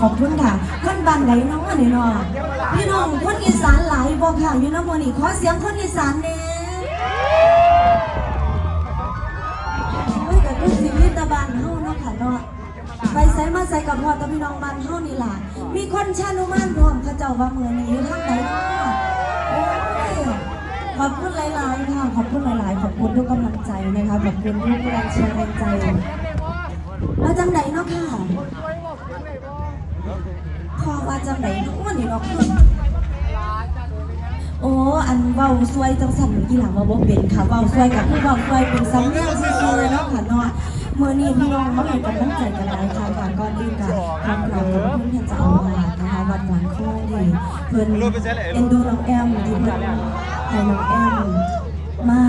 ขอบคุณค่ะคนบ้านไหนน้องนี่เนาะพี่น้องคนอีสานหลายบ่ค่ะอยู่น้ำมันนี่ขอเสียงคนอีสานแน่โอ้ยก็คือชีวิตตะบานเฮาเนาะค่ะเนาะไปใส่มาใส่กับพ่อตะพี่น้องบ้านเฮานี่ล่ะมีคนชานุมานพร้อมเขาเจ้าว่าเมือนี้อยู่ทางไหนเนาะโอ้ยขอบคุณหลายๆค่ะขอบคุณหลายๆขอบคุณทุกกำลังใจนะคะขอบคุณทุกแรงเชียร์แรงใจแล้วจังไหนเนาะค่ะ พอว่าจังไหนเนาะวันนี้เนาะคุณโอ้อันเว้าซวยจังสั่นอีหลังว่าบ่เป็นค่ะเว้าซวยกับผู้เว้าซวยเป็นสำเนียงซื่อๆเนาะค่ะเนาะมื้อนี้พี่น้องมาให้กำลังใจกันหลายค่ะก่อนก่อนอื่นก็ขอบคุณขอบคุณท่านเจ้าอาวาสนะคะวัดหวานโค้ดีเพิ่นเอ็นดูน้องแอมที่เพิ่นให้น้องแอมมา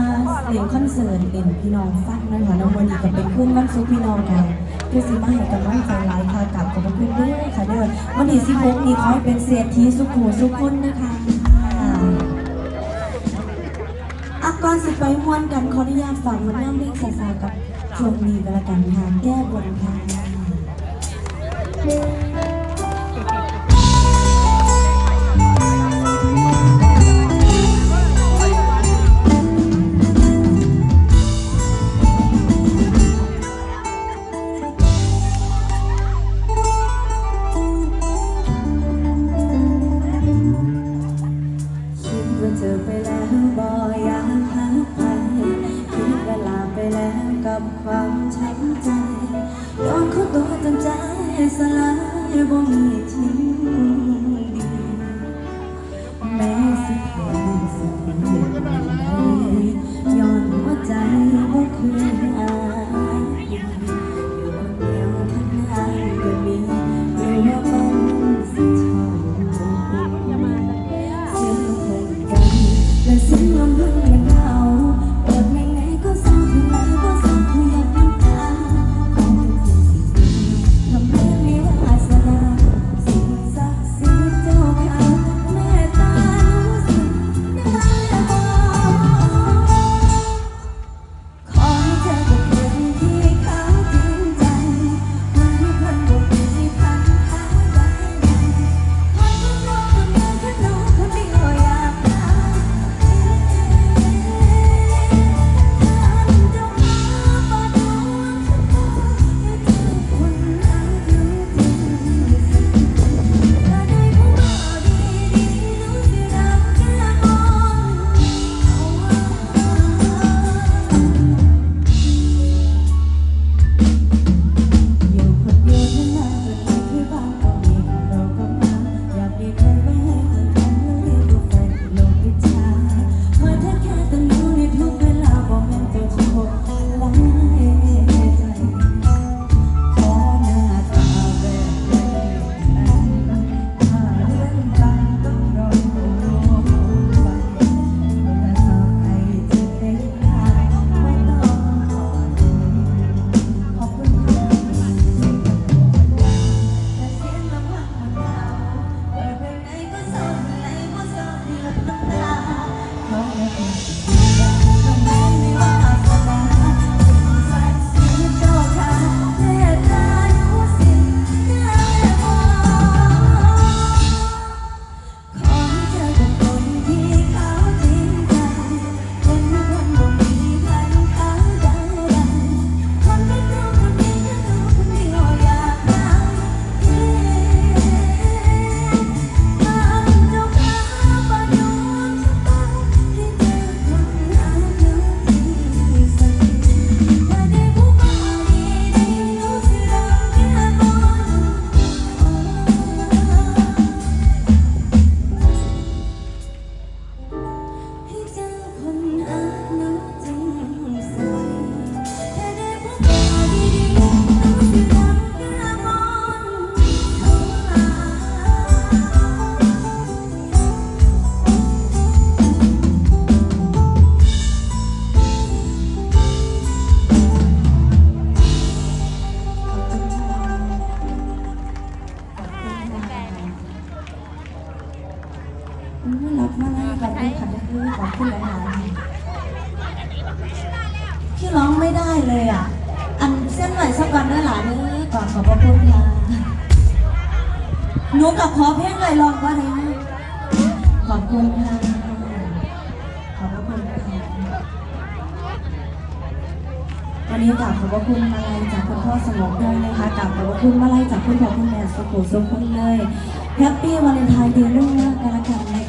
เล่นคอนเสิร์ตเล่นพี่น้องฟังนะคะน้องวันนี้ก็เป็นขึ้นวันซุปพี่น้องกัน เพื่อสิมาให้กำลังใจหลายค่ะกับขอบคุณด้วยค่ะเด้อวันที่16นี้ขอให้เป็นเศรษฐีสุขโขสุขคนนะคะอักกรสิไปมวนกันขออนุญาตฝากมันน้ำเรียกสาวๆกับช่วงนี้ก็แล้วกันค่ะแก้บนค่ะา แบบนี้ค่ะนี่คือขอบคุณหลายๆพี่ร้องไม่ได้เลยอะ อันเส้นไหวสักวันเนื้อหลานเนื้อก่อนขอบพระคุณค่ะหนูกับขอเพลงเลยลองว่าอะไรนะขอบคุณค่ะ ขอบพระคุณค่ะวันนี้กราบขอบพระคุณมาลัยจากคุณพ่อสมองด้วยนะคะกราบขอบพระคุณมาลัยจากคุณพ่อคุณแม่สุขุสุขคนเลยแฮปปี้วาเลนไทน์เดย์ล่วงหน้ากันละกันนะคะ